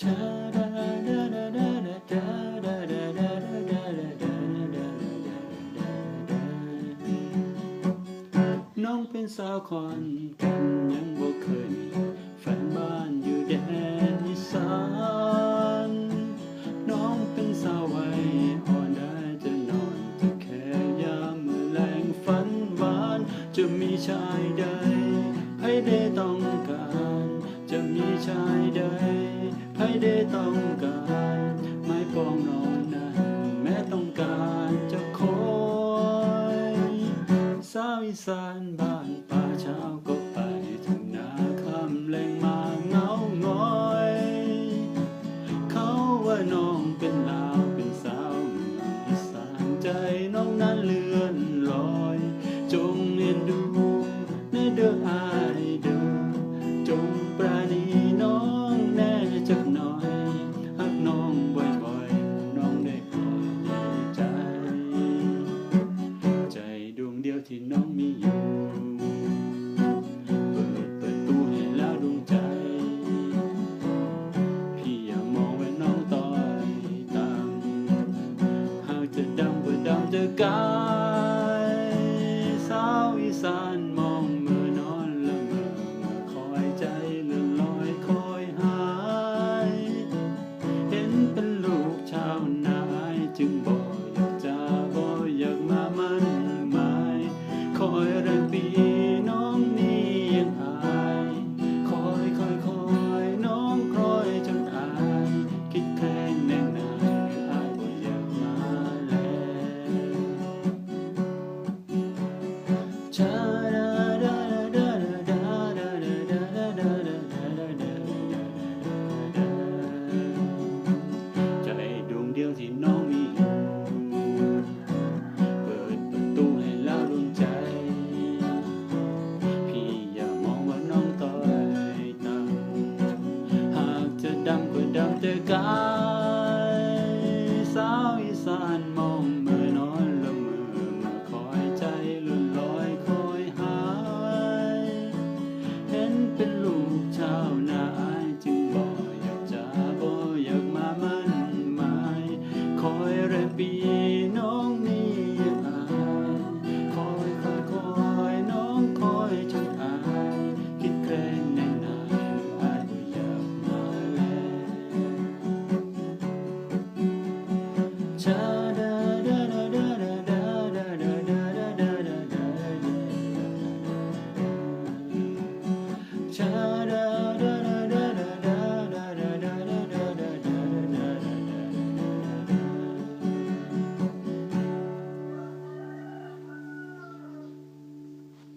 น้องเป็นสาวคอนกันยังบ่เคยมีแฟนบ้านอยู่แดนอีสานน้องเป็นสาวไวัยอ่อนได้จะนอนจะแค่ยามมือแรงฝันหวาน จะมีชายใดให้ได้ต้องการ มีชายใดให้ได้ต้องการไม่ปองน้องนั้นแม้ต้องการจะคอยสาวอีสานบ้านป่า